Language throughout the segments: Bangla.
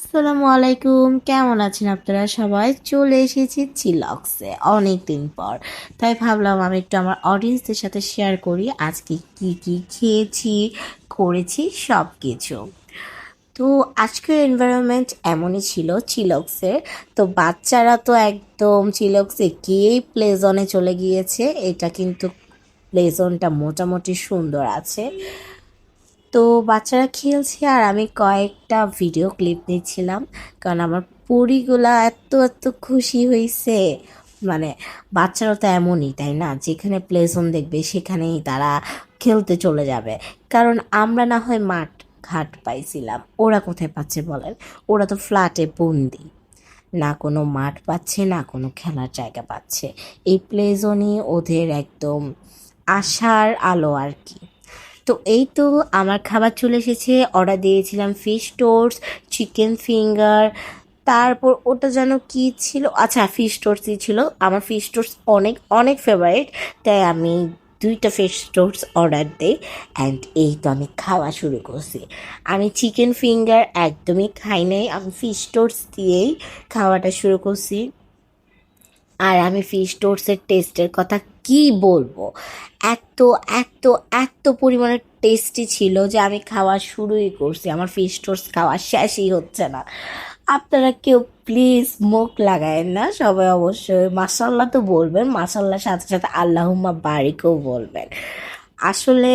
আসসালামু আলাইকুম। কেমন আছেন আপনারা সবাই? চলে এসেছি চিলক্সে অনেক দিন পর। তাই ভাবলাম আমি একটু আমার অডিয়েন্সদের সাথে শেয়ার করি। আজকে কি কি খেয়েছি, করেছি সব কিছু তো আজকের এনভায়রনমেন্ট এমনই ছিল চিলক্সের তো বাচ্চারা তো একদম চিলক্সে গিয়েই প্লে জোনে চলে গিয়েছে। এটা কিন্তু প্লে জোনটা মোটামুটি সুন্দর আছে। তো বাচ্চারা খেলছে আর আমি কয়েকটা ভিডিও ক্লিপ নিচ্ছিলাম কারণ আমার পরিগুলা এত এত খুশি হয়েছে মানে বাচ্চারা তো এমনই, তাই না? যেখানে প্লে জোন দেখবে, সেখানেই তারা খেলতে চলে যাবে। কারণ আমরা না হয় মাঠ ঘাট পাইছিলাম। ওরা কোথায় পাচ্ছে বলেন? ওরা তো ফ্ল্যাটে বন্দি। না কোনো মাঠ পাচ্ছে, না কোনো খেলার জায়গা পাচ্ছে। এই প্লে জোনই ওদের একদম আশার আলো আর কি। তো এই তো আমার খাবার চলে এসেছে। অর্ডার দিয়েছিলাম ফিশ টোস্ট চিকেন ফিঙ্গার তারপর ওটা যেন কি ছিল? আচ্ছা ফিশ টোস্টই ছিল। আমার ফিশ টোস্ট অনেক অনেক ফেভারিট তাই আমি দুইটা ফিশ টোস্ট অর্ডার দিই অ্যান্ড এই তো আমি খাওয়া শুরু করছি। আমি চিকেন ফিঙ্গার একদমই খাই নাই। আমি ফিশ টোস্ট দিয়েই খাওয়াটা শুরু করছি। আর আমি ফিশ টোস্টের টেস্টের কথা কি বলব? এত এত এত পরিমাণে টেস্টি ছিল যে আমি খাওয়া শুরুই করছি। আমার ফিশ টোস্ট খাওয়া শেষই হচ্ছে না। আপনারা কেউ প্লিজ মুখ লাগায়েন না, সবাই অবশ্যই মাসাল্লাহ তো বলবেন মাসাল্লার সাথে সাথে আল্লাহুম্মা বারিকও বলবেন। আসলে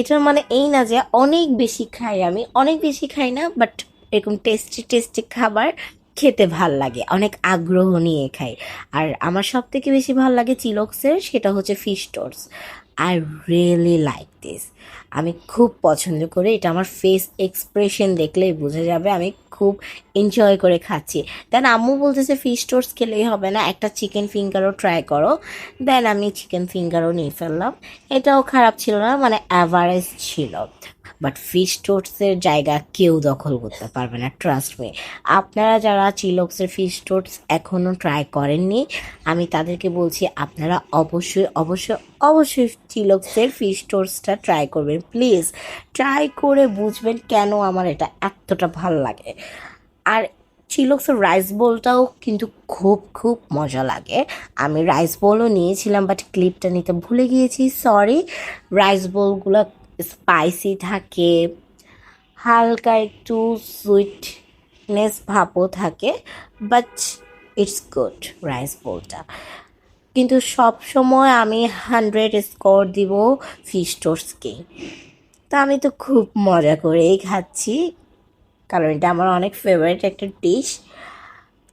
এটার মানে এই না যে অনেক বেশি খাই আমি, অনেক বেশি খাই না বাট এরকম টেস্টি টেস্টি খাবার খেতে ভালো লাগে, অনেক আগ্রহ নিয়ে খাই। আর আমার সব থেকে বেশি ভালো লাগে চিলক্সের, সেটা হচ্ছে fish toast I really like this আমি খুব পছন্দ করে, এটা আমার ফেস এক্সপ্রেশন দেখলেই বোঝা যাবে, আমি খুব এনজয় করে খাচ্ছি। দেন আম্মু বলতেছে ফিশ টোস্ট খেলেই হবে না, একটা চিকেন ফিঙ্গারও ট্রাই করো। দেন আমি চিকেন ফিঙ্গারও নিয়ে ফেললাম। এটাও খারাপ ছিল না মানে অ্যাভারেজ ছিল। বাট ফিশ টোস্টের জায়গা কেউ দখল করতে পারবে না ট্রাস্ট মি আপনারা যারা চিলক্সের ফিশ টোস্ট এখনও ট্রাই করেননি, আমি তাদেরকে বলছি আপনারা অবশ্যই অবশ্যই অবশ্যই চিলক্সের ফিশ টোস্টটা ট্রাই করবেন। প্লিজ ট্রাই করে বুঝবেন কেন আমার এটা এতটা ভালো লাগে। আর চিলক্সের রাইস বোলটাও কিন্তু খুব খুব মজা লাগে। আমি রাইস বোলও নিয়েছিলাম বাট ক্লিপটা নিতে ভুলে গিয়েছি সরি রাইস বোলগুলো স্পাইসি থাকে, হালকা একটু সুইটনেস ভাবও থাকে বাট ইটস গুড রাইস বোলটা কিন্তু সব সময় আমি হান্ড্রেড স্কোর দিব ফিশ টোস্টকে তা আমি তো খুব মজা করেই খাচ্ছি, কারণ এটা আমার অনেক ফেভারিট একটা ডিশ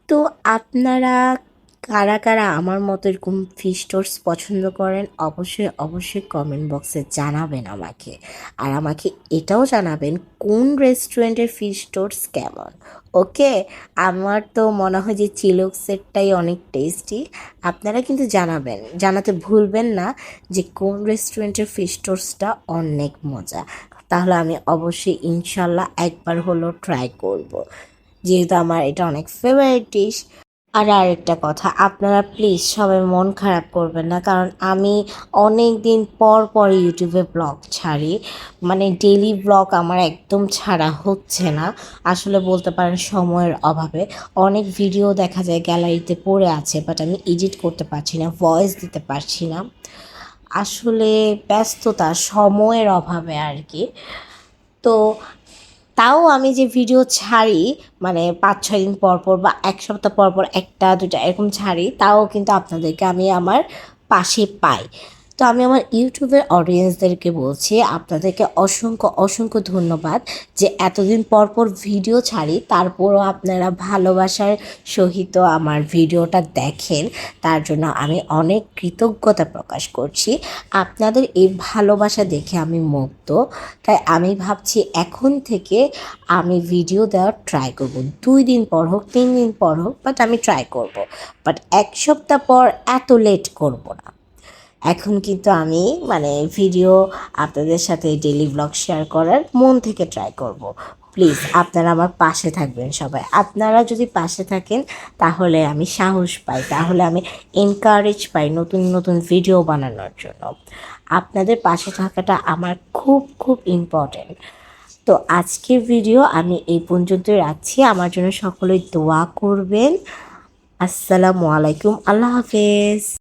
তো আপনারা কারা কারা আমার মতো এরকম ফিশ টোস্ট পছন্দ করেন, অবশ্যই অবশ্যই কমেন্ট বক্সে জানাবেন আমাকে। আর আমাকে এটাও জানাবেন কোন রেস্টুরেন্টের ফিশ টোস্ট কেমন। ওকে? আমার তো মনে হয় যে চিলক্সেরটাই অনেক টেস্টি আপনারা কিন্তু জানাবেন, জানাতে ভুলবেন না যে কোন রেস্টুরেন্টের ফিশ টোস্টটা অনেক মজা। তাহলে আমি অবশ্যই ইনশাল্লাহ একবার হলেও ট্রাই করব। যেহেতু আমার এটা অনেক ফেভারিট ডিশ আর আরেকটা কথা, আপনারা প্লিজ সবাই মন খারাপ করবেন না, কারণ আমি অনেক দিন পর পর ইউটিউবে ব্লগ ছাড়ি। মানে ডেলি ব্লগ আমার একদম ছাড়া হচ্ছে না, আসলে বলতে পারেন সময়ের অভাবে। অনেক ভিডিও দেখা যায় গ্যালারিতে পড়ে আছে বাট আমি এডিট করতে পারছি না ভয়েস দিতে পারছি না। আসলে ব্যস্ততা, সময়ের অভাবে আর কি। তো তাও আমি যে ভিডিও ছাড়ি মানে পাঁচ, ছয় দিন পর পর বা এক সপ্তাহ পর পর একটা দুটা এরকম ছাড়ি, তাও কিন্তু আপনাদেরকে আমি আমার পাশে পাই। তো আমি আমার ইউটিউবের অডিয়েন্সদেরকে বলছি, আপনাদেরকে অসংখ্য অসংখ্য ধন্যবাদ যে এতদিন পর পর ভিডিও ছাড়ি, তারপরও আপনারা ভালোবাসার সহিত আমার ভিডিওটা দেখেন, তার জন্য আমি অনেক কৃতজ্ঞতা প্রকাশ করছি। আপনাদের এই ভালোবাসা দেখে আমি মুগ্ধ, তাই আমি ভাবছি এখন থেকে আমি ভিডিও দেওয়ার ট্রাই করব। দুই দিন পর হোক, তিন দিন পর হোক বাট আমি ট্রাই করব। বাট এক সপ্তাহ পর এত লেট করব না। এখন কিন্তু আমি মানে ভিডিও আপনাদের সাথে ডেলি ব্লগ শেয়ার করার মন থেকে ট্রাই করব। প্লিজ আপনারা আমার পাশে থাকবেন সবাই। আপনারা যদি পাশে থাকেন, তাহলে আমি সাহস পাই। তাহলে আমি এনকারেজ পাই নতুন নতুন ভিডিও বানানোর জন্য। আপনাদের পাশে থাকাটা আমার খুব খুব ইম্পর্টেন্ট তো আজকের ভিডিও আমি এই পর্যন্তই রাখছি। আমার জন্য সকলেই দোয়া করবেন। আসসালামু আলাইকুম। আল্লাহ হাফেজ।